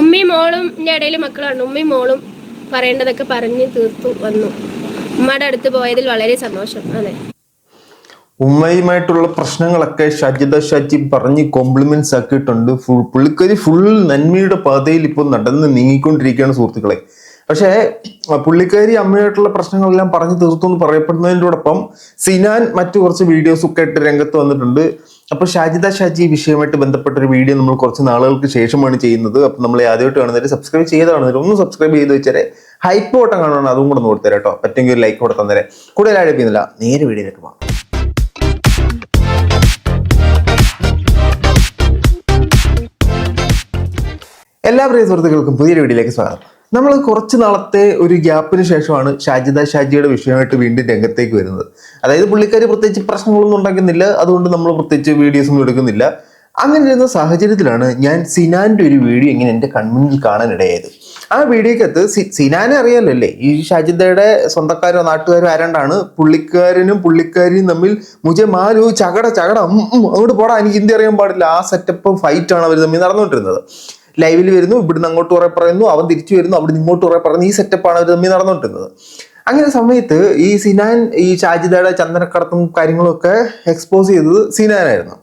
ഉമ്മയും മോളും ഇടയിൽ മക്കളാണ്. ഉമ്മയും മോളും പറയേണ്ടതൊക്കെ പറഞ്ഞ് തീർത്തു വന്നു. ഉമ്മയുടെ അടുത്ത് പോയതിൽ വളരെ സന്തോഷം. അതെ. ഉമ്മയുമായിട്ടുള്ള പ്രശ്നങ്ങളൊക്കെ ഷജിത ഷാജി പറഞ്ഞ് കോംപ്ലിമെന്റ്സ് ആക്കിയിട്ടുണ്ട്. ഫുൾ പുള്ളിക്കരി ഫുൾ നന്മയുടെ പാതയിൽ ഇപ്പോൾ നടന്ന് നീങ്ങിക്കൊണ്ടിരിക്കുകയാണ് സുഹൃത്തുക്കളെ. പക്ഷേ പുള്ളിക്കാരി അമ്മയായിട്ടുള്ള പ്രശ്നങ്ങളെല്ലാം പറഞ്ഞു തീർത്തു എന്ന് പറയപ്പെടുന്നതിനോടൊപ്പം സിനാൻ മറ്റു കുറച്ച് വീഡിയോസ് ഒക്കെ ആയിട്ട് രംഗത്ത് വന്നിട്ടുണ്ട്. അപ്പൊ ഷാജിദ ഷാജി വിഷയമായിട്ട് ബന്ധപ്പെട്ട ഒരു വീഡിയോ നമ്മൾ കുറച്ച് നാളുകൾക്ക് ശേഷമാണ് ചെയ്യുന്നത്. അപ്പൊ നമ്മൾ ആദ്യമായിട്ട് കാണുന്നത് സബ്സ്ക്രൈബ് ചെയ്താണ് ഒന്ന് സബ്സ്ക്രൈബ് ചെയ്ത് വെച്ചാൽ ഹൈപ്പ് ഓട്ടം കാണുകയാണ് അതും കൂടെ ഒന്ന് കൊടുത്തരാം കേട്ടോ പറ്റുമെങ്കിൽ ഒരു ലൈക്ക് കൊടുത്താൽ തന്നേരെ കൂടുതൽ ആഴപ്പിക്കുന്നില്ല നേരെ വീഡിയോയിലേക്ക് പോകാം. എല്ലാ പ്രിയ സുഹൃത്തുക്കൾക്കും പുതിയൊരു വീഡിയോയിലേക്ക് സ്വാഗതം. നമ്മൾ കുറച്ച് നാളത്തെ ഒരു ഗ്യാപ്പിന് ശേഷമാണ് ഷാജിദ ഷാജിയുടെ വിഷയമായിട്ട് വീണ്ടും രംഗത്തേക്ക് വരുന്നത്. അതായത് പുള്ളിക്കാരി പ്രത്യേകിച്ച് പ്രശ്നങ്ങളൊന്നും ഉണ്ടാക്കുന്നില്ല. അതുകൊണ്ട് നമ്മൾ പ്രത്യേകിച്ച് വീഡിയോസ് ഒന്നും എടുക്കുന്നില്ല. അങ്ങനെ ഇരുന്ന സാഹചര്യത്തിലാണ് ഞാൻ സിനാന്റെ ഒരു വീഡിയോ ഇങ്ങനെ എന്റെ കൺമുന്നിൽ കാണാനിടയായത്. ആ വീഡിയോക്കകത്ത് സിനാനെ അറിയാലല്ലേ? ഈ ഷാജിദയുടെ സ്വന്തക്കാരോ നാട്ടുകാരോ ആരാണ്ടാണ്? പുള്ളിക്കാരനും പുള്ളിക്കാരിയും തമ്മിൽ മുജെ മാലു ചകട ചകട അങ്ങോട്ട് പോടാ എനിക്ക് ഹിന്ദി അറിയാൻ പാടില്ല. ആ സെറ്റപ്പ് ഫൈറ്റാണ് അവർ തമ്മിൽ നടന്നുകൊണ്ടിരുന്നത്. ലൈവിൽ വരുന്നു ഇവിടുന്ന് അങ്ങോട്ട് കുറെ പറയുന്നു അവൻ തിരിച്ചു വരുന്നു അവിടെ ഇങ്ങോട്ട് കുറെ പറയുന്നു. ഈ സെറ്റപ്പാണ് അവർ തമ്മിൽ നടന്നുകൊണ്ടിരുന്നത്. അങ്ങനെ സമയത്ത് ഈ സിനാൻ ഈ ഷാജിദയുടെ ചന്ദനക്കടത്തും കാര്യങ്ങളൊക്കെ എക്സ്പോസ് ചെയ്തത് സിനാനായിരുന്നു.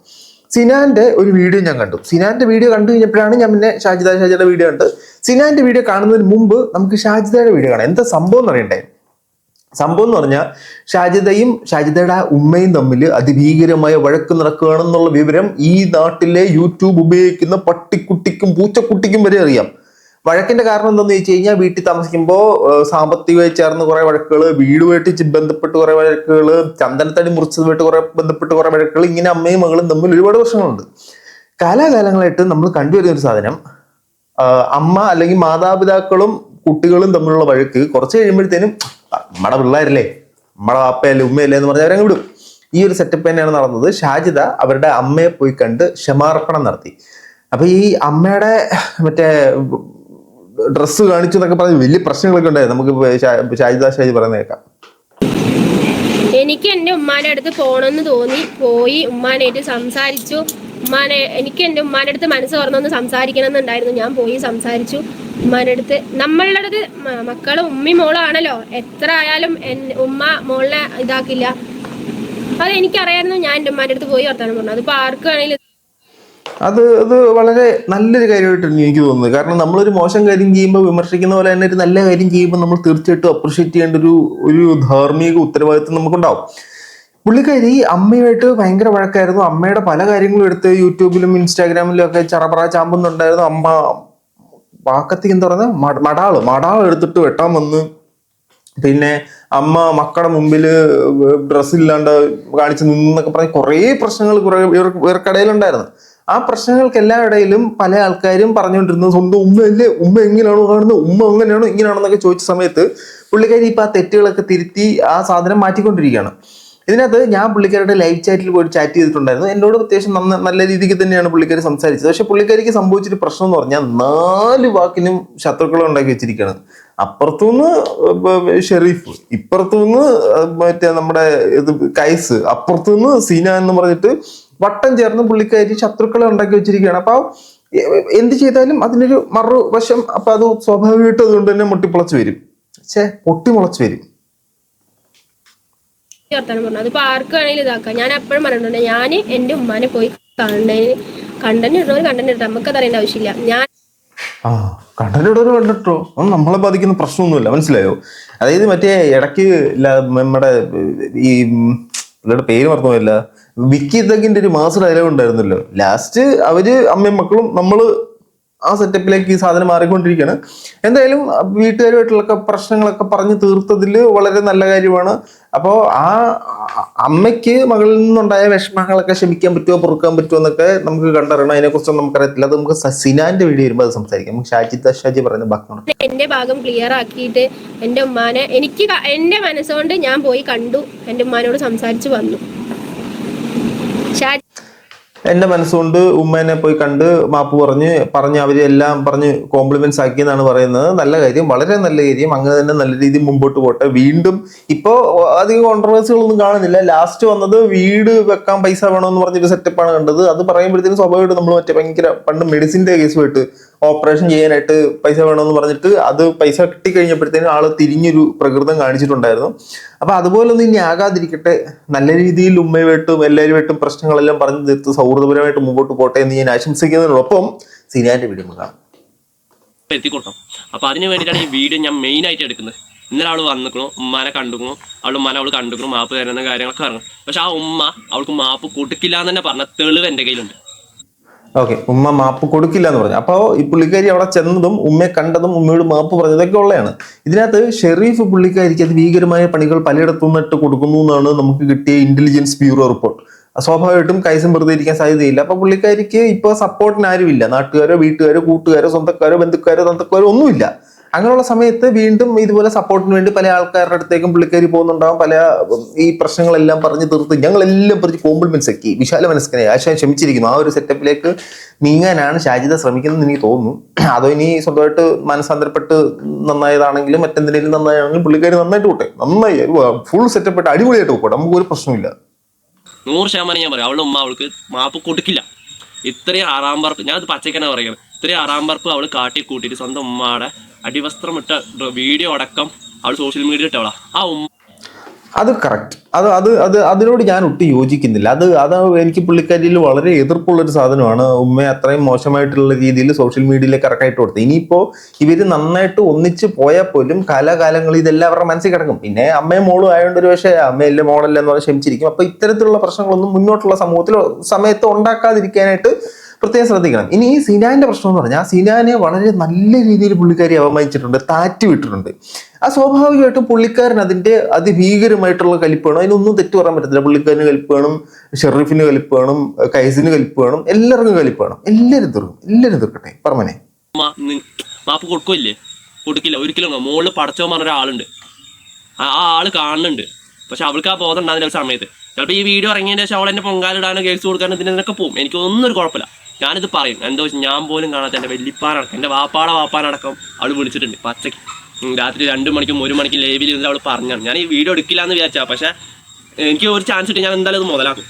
സിനാന്റെ ഒരു വീഡിയോ ഞാൻ കണ്ടു. സിനാന്റെ വീഡിയോ കണ്ടു കഴിഞ്ഞപ്പോഴാണ് ഞാൻ പിന്നെ ഷാജിദ ഷാജിയുടെ വീഡിയോ കണ്ടത്. സിനാന്റെ വീഡിയോ കാണുന്നതിന് മുമ്പ് നമുക്ക് ഷാജിദയുടെ വീഡിയോ കാണാം. എന്താ സംഭവം എന്ന് അറിയണ്ടേ സംഭവം എന്ന് പറഞ്ഞാൽ ഷാജിദയും ഷാജിദയുടെ ഉമ്മയും തമ്മിൽ അതിഭീകരമായ വഴക്ക് നടക്കുകയാണെന്നുള്ള വിവരം ഈ നാട്ടിലെ യൂട്യൂബ് ഉപയോഗിക്കുന്ന പട്ടിക്കുട്ടിക്കും പൂച്ചക്കുട്ടിക്കും വരെ അറിയാം. വഴക്കിന്റെ കാരണം എന്താണെന്ന് ചോദിച്ചു കഴിഞ്ഞാൽ വീട്ടിൽ താമസിക്കുമ്പോൾ സാമ്പത്തികമായി ചേർന്ന് കുറെ വഴക്കുകൾ വീടുമായിട്ട് ബന്ധപ്പെട്ട് കുറെ വഴക്കുകൾ ചന്ദനത്തടി മുറിച്ചതുമായിട്ട് കുറെ ബന്ധപ്പെട്ട് കുറെ വഴക്കുകൾ ഇങ്ങനെ അമ്മയും മകളും തമ്മിൽ ഒരുപാട് പ്രശ്നങ്ങളുണ്ട്. കാലാകാലങ്ങളായിട്ട് നമ്മൾ കണ്ടുവരുന്ന ഒരു സാധനം അമ്മ അല്ലെങ്കിൽ മാതാപിതാക്കളും കുട്ടികളും തമ്മിലുള്ള വഴക്ക് കുറച്ച് കഴിയുമ്പോഴത്തേനും "ആ, നമ്മടെ പിള്ളേരല്ലേ നമ്മുടെ വാപ്പയല്ലേ ഉമ്മയല്ലേ എന്ന് പറഞ്ഞ് അവരങ്ങ് വിടും. ഈ ഒരു സെറ്റപ്പ് തന്നെയാണ് നടന്നത്. ഷാജിദ അവരുടെ അമ്മയെ പോയി കണ്ട് ക്ഷമാർപ്പണം നടത്തി. അപ്പൊ ഈ അമ്മയുടെ മറ്റേ ഡ്രസ്സ് കാണിച്ചു എന്നൊക്കെ പറഞ്ഞ് വലിയ പ്രശ്നങ്ങളൊക്കെ ഉണ്ടായി. നമുക്ക് ഷാജിദ ഷാജി പറയുന്നത് കേൾക്കാം. എനിക്ക് എന്റെ ഉമ്മാന്റെ അടുത്ത് പോകണമെന്ന് തോന്നി. പോയി ഉമ്മാനായിട്ട് സംസാരിച്ചു. ഉമ്മാനെ എനിക്ക് എന്റെ ഉമ്മാന്റെ അടുത്ത് മനസ്സ് തുറന്നൊന്ന് സംസാരിക്കണം എന്നുണ്ടായിരുന്നു ഞാൻ പോയി സംസാരിച്ചു. ഉമ്മാന്റെ അടുത്ത് നമ്മളുടെ അടുത്ത് മക്കളും ഉമ്മയും മോളും ആണല്ലോ എത്ര ആയാലും ഉമ്മ മോളിനെ ഇതാക്കില്ല. അത് എനിക്കറിയായിരുന്നു. ഞാൻ എന്റെ ഉമ്മാന്റെ അടുത്ത് പോയി വർത്താനം പറഞ്ഞു. അതിപ്പോൾ ആർക്ക് വേണേലും അത് അത് വളരെ നല്ലൊരു കാര്യമായിട്ടാണ് എനിക്ക് തോന്നുന്നത് കാരണം നമ്മളൊരു മോശം കാര്യം ചെയ്യുമ്പോൾ വിമർശിക്കുന്ന പോലെ തന്നെ ഒരു നല്ല കാര്യം ചെയ്യുമ്പോൾ നമ്മൾ തീർച്ചയായിട്ടും അപ്രിഷ്യേറ്റ് ചെയ്യേണ്ട ഒരു ഒരു ധാർമ്മിക ഉത്തരവാദിത്വം നമുക്കുണ്ടാവും. പുള്ളിക്കാരി അമ്മയുമായിട്ട് ഭയങ്കര വഴക്കായിരുന്നു. അമ്മയുടെ പല കാര്യങ്ങളും എടുത്ത് യൂട്യൂബിലും ഇൻസ്റ്റാഗ്രാമിലും ഒക്കെ ചറപറ ചാമ്പുന്നുണ്ടായിരുന്നു. അമ്മ വാക്കത്തി എന്ന് പറയുന്നത് മടാൾ. മടാൾ എടുത്തിട്ട് വെട്ടാൻ വന്ന്. പിന്നെ അമ്മ മക്കളുടെ മുമ്പിൽ ഡ്രസ്സില്ലാണ്ട് കാണിച്ച് നിന്നൊക്കെ പറഞ്ഞ് കുറേ പ്രശ്നങ്ങൾ കുറെ ഇവർക്ക് ഇവർക്കിടയിലുണ്ടായിരുന്നു. ആ പ്രശ്നങ്ങൾക്കെല്ലാം ഇടയിലും പല ആൾക്കാരും പറഞ്ഞുകൊണ്ടിരുന്നത് സ്വന്തം ഉമ്മയല്ലേ? ഉമ്മ എങ്ങനെയാണോ കാണുന്നത്? ഉമ്മ അങ്ങനെയാണോ? ഇങ്ങനെയാണോ എന്നൊക്കെ ചോദിച്ച സമയത്ത് പുള്ളിക്കാരി ഇപ്പൊ ആ തെറ്റുകളൊക്കെ തിരുത്തി ആ സാധനം മാറ്റിക്കൊണ്ടിരിക്കുകയാണ്. ഇതിനകത്ത് ഞാൻ പുള്ളിക്കാരുടെ ലൈവ് ചാറ്റിൽ പോയി ചാറ്റ് ചെയ്തിട്ടുണ്ടായിരുന്നു. എന്നോട് അത്യാവശ്യം നന്ന നല്ല രീതിക്ക് തന്നെയാണ് പുള്ളിക്കാരി സംസാരിച്ചത്. പക്ഷെ പുള്ളിക്കാരിക്ക് സംഭവിച്ചൊരു പ്രശ്നം എന്ന് പറഞ്ഞാൽ നാല് വാക്കിനും ശത്രുക്കളെ ഉണ്ടാക്കി വെച്ചിരിക്കുകയാണ്. അപ്പുറത്തുനിന്ന് ഷെറീഫ് ഇപ്പുറത്തുനിന്ന് മറ്റേ നമ്മുടെ ഇത് കൈസ് അപ്പുറത്തുനിന്ന് സീന എന്ന് പറഞ്ഞിട്ട് വട്ടം ചേർന്ന് പുള്ളിക്കാരി ശത്രുക്കളെ ഉണ്ടാക്കി വെച്ചിരിക്കുകയാണ്. അപ്പൊ എന്ത് ചെയ്താലും അതിനൊരു മറുവശം അപ്പൊ അത് സ്വാഭാവികമായിട്ടും അതുകൊണ്ട് തന്നെ മുട്ടിപ്പൊളച്ച് വരും. പക്ഷേ പൊട്ടിമുളച്ച് വരും. വർത്താനം പറഞ്ഞു. അതിപ്പോൾ ആർക്ക് വേണേലും ഇതാക്കാം. ഞാൻ എപ്പോഴും പറഞ്ഞിട്ടുണ്ട് ഞാൻ എന്റെ ഉമ്മാനെ പോയി കണ്ടതിന് കണ്ടന്റ് ഇടുന്നവർ കണ്ടന്റ് ഇട്ടാൽ നമുക്കത് അറിയേണ്ട ആവശ്യമില്ല. ഞാൻ ആ കണ്ടന്റോട് കണ്ടിട്ടോ ഒന്നും നമ്മളെ ബാധിക്കുന്ന പ്രശ്നമൊന്നുമില്ല. മനസ്സിലായോ? അതായത് മറ്റേ ഇടയ്ക്ക് നമ്മുടെ ഈ ഉം, പേര് മറന്നുപോയില്ല. വിക്കി തക്കിന്റെ ഒരു മാസ ഡയലോഗ് ഉണ്ടായിരുന്നല്ലോ. ലാസ്റ്റ് അവർ അമ്മയും മക്കളും നമ്മൾ ആ സെറ്റപ്പിലേക്ക് ഈ സാധനം മാറിക്കൊണ്ടിരിക്കുകയാണ്. എന്തായാലും വീട്ടുകാരുമായിട്ടുള്ള പ്രശ്നങ്ങളൊക്കെ പറഞ്ഞു തീർത്തതിൽ വളരെ നല്ല കാര്യമാണ്. അപ്പോൾ ആ അമ്മയ്ക്ക് മകളിൽ നിന്നുണ്ടായ വിഷമങ്ങളൊക്കെ ക്ഷമിക്കാൻ പറ്റുമോ പൊറുക്കാൻ പറ്റുമോ എന്നൊക്കെ നമുക്ക് കണ്ടറിയണം. അതിനെക്കുറിച്ചൊന്നും നമുക്കറിയത്തില്ല. അത് നമുക്ക് സസിനാന്റെ സിനാന്റെ വീഡിയോ വരുമ്പോൾ അത് സംസാരിക്കാം. നമുക്ക് ഷാജിദ് ഷാജി പറയുന്ന ബാക്കിയാണ് എന്റെ ഭാഗം ക്ലിയർ ആക്കിയിട്ട് എന്റെ ഉമ്മാനെ എനിക്ക് എന്റെ മനസ്സുകൊണ്ട് ഞാൻ പോയി കണ്ടു. എന്റെ ഉമ്മാനോട് സംസാരിച്ചു വന്നു. എന്റെ മനസ്സുകൊണ്ട് ഉമ്മേനെ പോയി കണ്ട് മാപ്പ് പറഞ്ഞ് പറഞ്ഞ് അവരെല്ലാം പറഞ്ഞ് കോംപ്ലിമെന്റ്സ് ആക്കി എന്നാണ് പറയുന്നത്. നല്ല കാര്യം വളരെ നല്ല കാര്യം. അങ്ങനെ തന്നെ നല്ല രീതിയിൽ മുമ്പോട്ട് പോട്ടെ. വീണ്ടും ഇപ്പോ അധികം കോൺട്രവേഴ്സികളൊന്നും കാണുന്നില്ല. ലാസ്റ്റ് വന്നത് വീട് വെക്കാൻ പൈസ വേണമെന്ന് പറഞ്ഞൊരു സെറ്റപ്പാണ് കണ്ടത്. അത് പറയുമ്പോഴത്തേക്കും സ്വാഭാവികമായിട്ട് നമ്മൾ മറ്റേ ഭയങ്കര പണ്ട് മെഡിസിന്റെ കേസുമായിട്ട് ഓപ്പറേഷൻ ചെയ്യാനായിട്ട് പൈസ വേണമെന്ന് പറഞ്ഞിട്ട് അത് പൈസ കിട്ടിക്കഴിഞ്ഞപ്പോഴത്തേനും ആൾ തിരിഞ്ഞൊരു പ്രകൃതം കാണിച്ചിട്ടുണ്ടായിരുന്നു. അപ്പൊ അതുപോലൊന്നും ഇനി ആകാതിരിക്കട്ടെ. നല്ല രീതിയിൽ ഉമ്മയുമായിട്ടും എല്ലാവരുമായിട്ടും പ്രശ്നങ്ങളെല്ലാം പറഞ്ഞു തീർത്ത് സൗഹൃദപരമായിട്ട് മുമ്പോട്ട് പോട്ടെ എന്ന് ഞാൻ ആശംസിക്കുന്നതിനോടൊപ്പം സിനിയാന്റെ വീഡിയോ കാണാം. എത്തി കൊടുക്കണം അപ്പൊ അതിന് വേണ്ടിയിട്ടാണ് ഈ വീഡിയോ ഞാൻ മെയിൻ ആയിട്ട് എടുക്കുന്നത്. ഇന്നലെ അവൾ വന്നിക്കണു ഉമ്മാനെ കണ്ടുക്കണു അവളുടെ ഉമ്മാനെ അവൾ കണ്ടുക്കണു മാപ്പ് തരുന്ന കാര്യങ്ങളൊക്കെ പറഞ്ഞു. പക്ഷെ ആ ഉമ്മ അവൾക്ക് മാപ്പ് കൊടുക്കില്ല എന്ന് തന്നെ പറഞ്ഞ തെളിവ് എന്റെ കയ്യിലുണ്ട്. ഓക്കെ ഉമ്മ മാപ്പ് കൊടുക്കില്ല എന്ന് പറഞ്ഞു. അപ്പോൾ ഈ പുള്ളിക്കാരി അവിടെ ചെന്നതും ഉമ്മയെ കണ്ടതും ഉമ്മയോട് മാപ്പ് പറഞ്ഞതൊക്കെ ഉള്ളതാണ് ഇതിനകത്ത് ഷെറീഫ് പുള്ളിക്കാരിക്ക് അത് ഭീകരമായ പണികൾ പലയിടത്തു നിന്നിട്ട് കൊടുക്കുന്നു എന്നാണ് നമുക്ക് കിട്ടിയ ഇന്റലിജൻസ് ബ്യൂറോ റിപ്പോർട്ട് സ്വാഭാവികമായിട്ടും കൈസം വെറുതെ ഇരിക്കാൻ സാധ്യതയില്ല. അപ്പൊ പുള്ളിക്കാരിക്ക് ഇപ്പൊ സപ്പോർട്ടിന് ആരുമില്ല. നാട്ടുകാരോ വീട്ടുകാരോ കൂട്ടുകാരോ സ്വന്തക്കാരോ ബന്ധുക്കാരോ തന്തക്കാരോ ഒന്നുമില്ല. അങ്ങനെയുള്ള സമയത്ത് വീണ്ടും ഇതുപോലെ സപ്പോർട്ടിന് വേണ്ടി പല ആൾക്കാരുടെ അടുത്തേക്കും പുള്ളിക്കാരി പോകുന്നുണ്ടാവും. പല ഈ പ്രശ്നങ്ങളെല്ലാം പറഞ്ഞ് തീർത്ത് ഞങ്ങളെല്ലാം പറഞ്ഞ് കോംപ്ലിമെന്റ്സ് ആക്കി വിശാല മനസ്കനെ ആശാൻ ക്ഷമിച്ചിരിക്കുന്നു. ആ ഒരു സെറ്റപ്പിലേക്ക് നീങ്ങാനാണ് ഷാജിദ ശ്രമിക്കുന്നത് എനിക്ക് തോന്നുന്നു. അതോ ഇനി സ്വന്തമായിട്ട് മനസ്സാന്തരപ്പെട്ട് നന്നായതാണെങ്കിലും മറ്റെന്തെങ്കിലും നന്നായാണെങ്കിലും പുള്ളിക്കാരി നന്നായിട്ട് പോട്ടെ. നന്നായി. ഫുൾ സെറ്റപ്പ് ആയിട്ട് അടിപൊളിയായിട്ട് പോട്ടെ. നമുക്ക് ഒരു പ്രശ്നമില്ല നൂറ് ശതമാനം ഞാൻ പറയും. അവളുടെ ഉമ്മ അവൾക്ക് മാപ്പ് കൊടുക്കില്ല. ഇത്രയും ആറാം പറപ്പ് ഞാനത് പച്ചക്കനെ പറയുന്നത്. ഇത്രയും ആറാം പറപ്പ് അവൾ കാട്ടി കൂട്ടിയിട്ട് സ്വന്തം ഉമ്മയുടെ അടിവസ്ത്രമിട്ട വീഡിയോ അടക്കം അവൾ സോഷ്യൽ മീഡിയ ഇട്ടവളാ. ആ ഉമ്മ അത് കറക്റ്റ് അത് അത് അത് അതിനോട് ഞാൻ ഒട്ടും യോജിക്കുന്നില്ല. അത് അത് എനിക്ക് പുള്ളിക്കാരിയിൽ വളരെ എതിർപ്പുള്ളൊരു സാധനമാണ്. ഉമ്മയെ അത്രയും മോശമായിട്ടുള്ള രീതിയിൽ സോഷ്യൽ മീഡിയയിലേക്ക് ഇറക്കായിട്ട് കൊടുത്തത്. ഇനിയിപ്പോൾ ഇവർ നന്നായിട്ട് ഒന്നിച്ച് പോയാൽ പോലും കാലാകാലങ്ങളിൽ ഇതെല്ലാം അവരുടെ മനസ്സിൽ കിടക്കും. പിന്നെ അമ്മയും മോളും ആയതുകൊണ്ട് ഒരു പക്ഷേ അമ്മയല്ലേ മോളല്ലേ എന്ന് പറഞ്ഞാൽ ക്ഷമിച്ചിരിക്കും. അപ്പോൾ ഇത്തരത്തിലുള്ള പ്രശ്നങ്ങളൊന്നും മുന്നോട്ടുള്ള സമൂഹത്തിൽ സമയത്ത് ഉണ്ടാക്കാതിരിക്കാനായിട്ട് പ്രത്യേകം ശ്രദ്ധിക്കണം. ഇനി ഈ സിനാന്റെ പ്രശ്നം എന്ന് പറഞ്ഞാൽ സിനാനെ വളരെ നല്ല രീതിയിൽ പുള്ളിക്കാരി അപമാനിച്ചിട്ടുണ്ട് താറ്റി വിട്ടിട്ടുണ്ട്. ആ സ്വാഭാവികമായിട്ടും പുള്ളിക്കാരൻ അതിന്റെ അതിഭീകരമായിട്ടുള്ള കലിപ്പ് വേണം. അതിനൊന്നും തെറ്റ് പറയാൻ പറ്റത്തില്ല. പുള്ളിക്കാരന് കലിപ്പ് വേണം ഷെറീഫിന് കലിപ്പ് വേണം കൈസിന് കലിപ്പ് വേണം എല്ലാവർക്കും കലിപ്പ് വേണം. എല്ലാവരും തീർക്കും. എല്ലാവരും തീർക്കട്ടെ. പറമനെ മാപ്പ് കൊടുക്കില്ലേ. കൊടുക്കില്ല ഒരിക്കലും മുകളിൽ പടച്ചോ പറഞ്ഞ ഒരാളുണ്ട്. ആ ആൾ കാണുന്നുണ്ട്. പക്ഷെ അവൾക്ക് ആ ബോധം ഉണ്ടാകുന്ന സമയത്ത്. ചിലപ്പോൾ ഈ വീഡിയോ ഇറങ്ങിയതിന് ശേഷം അവൾ എന്നെ പൊങ്കാലിടാനോ കേസ് കൊടുക്കാനോ ഇതിനൊക്കെ പോകും. എനിക്ക് ഒന്നും ഒരു കുഴപ്പമില്ല. ഞാനിത് പറയും. എന്താ വെച്ചാൽ ഞാൻ പോലും കാണാത്ത എന്റെ വെല്ലിപ്പാനടക്കം എന്റെ വാപ്പാടെ വാപ്പാനടക്കം അവൾ വിളിച്ചിട്ടുണ്ട് പച്ചയ്ക്ക് രാത്രി രണ്ട് മണിക്കും ഒരു മണിക്കും ലൈവിൽ ഇരുന്ന് അവൾ പറഞ്ഞാണ് ഞാൻ ഈ വീഡിയോ എടുക്കില്ല എന്ന് വിചാരിച്ചാ പക്ഷേ എനിക്ക് ഒരു ചാൻസ് കിട്ടി ഞാൻ എന്തായാലും അത് മുതലാക്കും.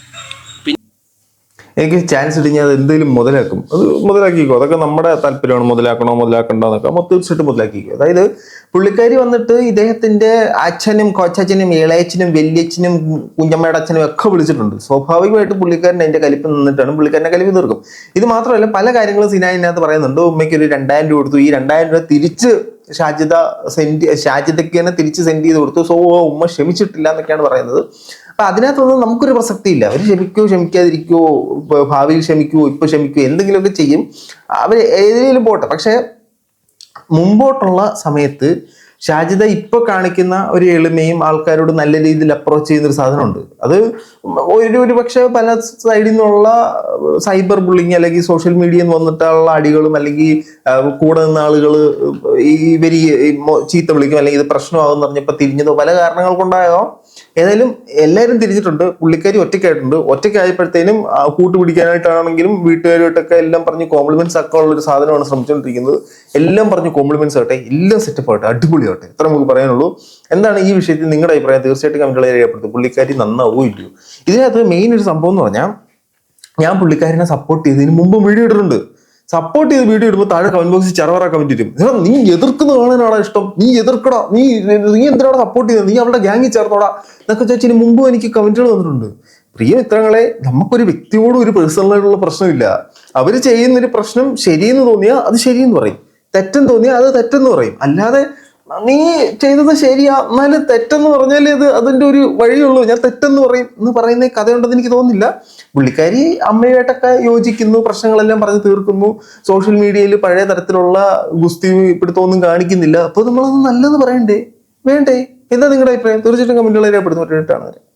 എനിക്ക് ചാൻസ് ഇട്ട് ഞാൻ അത് എന്തെങ്കിലും മുതലാക്കും. അത് മുതലാക്കിക്കോ. അതൊക്കെ നമ്മുടെ താല്പര്യമാണ്. മുതലാക്കണോ മുതലാക്കണ്ടോ എന്നൊക്കെ. മൊത്തം തീർച്ചയായിട്ടും മുതലാക്കിക്കോ. അതായത് പുള്ളിക്കാരി വന്നിട്ട് ഇദ്ദേഹത്തിന്റെ അച്ഛനും കൊച്ചച്ഛനും ഇളയച്ചനും വലിയച്ഛനും കുഞ്ഞമ്മയുടെ അച്ഛനും ഒക്കെ വിളിച്ചിട്ടുണ്ട്. സ്വാഭാവികമായിട്ട് പുള്ളിക്കാരൻ അതിന്റെ കലിപ്പ് നിന്നിട്ടാണ് പുള്ളിക്കാരനെ കലിപ്പ് തീർക്കും. ഇത് മാത്രമല്ല പല കാര്യങ്ങളും സിനായിനകത്ത് പറയുന്നുണ്ട്. ഉമ്മയ്ക്ക് ഒരു രണ്ടായിരം രൂപ കൊടുത്തു. ഈ രണ്ടായിരം രൂപ തിരിച്ച് ഷാജിദ സെൻഡ് ഷാജിദയ്ക്ക് തന്നെ തിരിച്ച് സെൻഡ് ചെയ്ത് കൊടുത്തു. സോ ഉമ്മ ക്ഷമിച്ചിട്ടില്ല എന്നൊക്കെയാണ് പറയുന്നത്. അപ്പൊ അതിനകത്തൊന്നും നമുക്കൊരു പ്രസക്തിയില്ല. അവർ ക്ഷമിക്കോ ക്ഷമിക്കാതിരിക്കോ ഭാവിയിൽ ക്ഷമിക്കുവോ ഇപ്പൊ ക്ഷമിക്കുവോ എന്തെങ്കിലുമൊക്കെ ചെയ്യും. അവർ ഏതെങ്കിലും പോട്ടെ. പക്ഷെ മുമ്പോട്ടുള്ള സമയത്ത് ഷാജിദ ഇപ്പൊ കാണിക്കുന്ന ഒരു എളിമയും ആൾക്കാരോട് നല്ല രീതിയിൽ അപ്രോച്ച് ചെയ്യുന്ന ഒരു സാധനമുണ്ട്. അത് ഒരു ഒരു പക്ഷെ പല സൈഡിൽ നിന്നുള്ള സൈബർ ബുള്ളിങ് അല്ലെങ്കിൽ സോഷ്യൽ മീഡിയയിൽ നിന്ന് വന്നിട്ടുള്ള അടികളും അല്ലെങ്കിൽ കൂടെ നിന്ന ആളുകൾ ഈ ഇവർ ചീത്ത വിളിക്കും അല്ലെങ്കിൽ ഇത് പ്രശ്നമാകും പറഞ്ഞപ്പോൾ തിരിഞ്ഞതോ പല കാരണങ്ങൾ കൊണ്ടായോ? ഏതായാലും എല്ലാവരും തിരിഞ്ഞിട്ടുണ്ട്. പുള്ളിക്കാരി ഒറ്റയ്ക്കായിട്ടുണ്ട്. ഒറ്റയ്ക്കായപ്പോഴത്തേനും കൂട്ടുപിടിക്കാനായിട്ടാണെങ്കിലും വീട്ടുകാരുമായിട്ടൊക്കെ എല്ലാം പറഞ്ഞ് കോംപ്ലിമെന്റ്സ് ഒക്കെ ഉള്ള ഒരു സാധനമാണ് ശ്രമിച്ചുകൊണ്ടിരിക്കുന്നത് എല്ലാം പറഞ്ഞ് കോംപ്ലിമെന്റ്സ് ആകട്ടെ. എല്ലാം സെറ്റപ്പ് ആവട്ടെ അടിപൊളിയാവട്ടെ ഇത്ര നമുക്ക് പറയാനുള്ളൂ. എന്താണ് ഈ വിഷയത്തിൽ നിങ്ങളുടെ അഭിപ്രായം? തീർച്ചയായിട്ടും കമന്റുകളെ രേഖപ്പെടുത്തും. പുള്ളിക്കാരി നന്നാവോ ഇല്ലയോ? ഇതിനകത്ത് മെയിൻ ഒരു സംഭവം എന്ന് പറഞ്ഞാൽ ഞാൻ പുള്ളിക്കാരനെ സപ്പോർട്ട് ചെയ്തതിന് മുമ്പ് വീഡിയോ ഇട്ടിട്ടുണ്ട്. സപ്പോർട്ട് ചെയ്ത് വീഡിയോ ഇടുമ്പോൾ താഴെ കമന്റ് ബോക്സിൽ ചെറവറ കമന്റ് ഇടും. നീ എതിർക്കുന്ന കാണാനാണ് ഇഷ്ടം? നീ എതിർക്കടാ? നീ നീ എന്തിനാണ് സപ്പോർട്ട് ചെയ്തത് നീ അവളുടെ ഗ്യാങ്ങിൽ ചേർത്തോടാ എന്നൊക്കെ ചോദിച്ചതിന് മുമ്പും എനിക്ക് കമന്റുകൾ വന്നിട്ടുണ്ട്. പ്രിയ മിത്രങ്ങളെ നമുക്കൊരു വ്യക്തിയോടും ഒരു പേഴ്സണലായിട്ടുള്ള പ്രശ്നമില്ല. അവർ ചെയ്യുന്നൊരു പ്രശ്നം ശരിയെന്ന് തോന്നിയാൽ അത് ശരിയെന്ന് പറയും. തെറ്റെന്ന് തോന്നിയാൽ അത് തെറ്റെന്ന് പറയും. അല്ലാതെ നീ ചെയ്തത് ശരിയാ. എന്നാലും തെറ്റെന്ന് പറഞ്ഞാൽ ഇത് അതിന്റെ ഒരു വഴിയുള്ളൂ. ഞാൻ തെറ്റെന്ന് പറയും എന്ന് പറയുന്ന കഥയുണ്ടെന്ന് എനിക്ക് തോന്നുന്നില്ല. പുള്ളിക്കാരി അമ്മയായിട്ടൊക്കെ യോജിക്കുന്നു പ്രശ്നങ്ങളെല്ലാം പറഞ്ഞ് തീർക്കുന്നു. സോഷ്യൽ മീഡിയയിൽ പഴയ തരത്തിലുള്ള ഗുസ്തി പിടുത്തമൊന്നും കാണിക്കുന്നില്ല. അപ്പൊ നമ്മളത് നല്ലത് പറയണ്ടേ? വേണ്ടേ? എന്താ നിങ്ങളുടെ അഭിപ്രായം? തീർച്ചയായിട്ടും കമ്മിറ്റികളെ രേഖപ്പെടുന്നു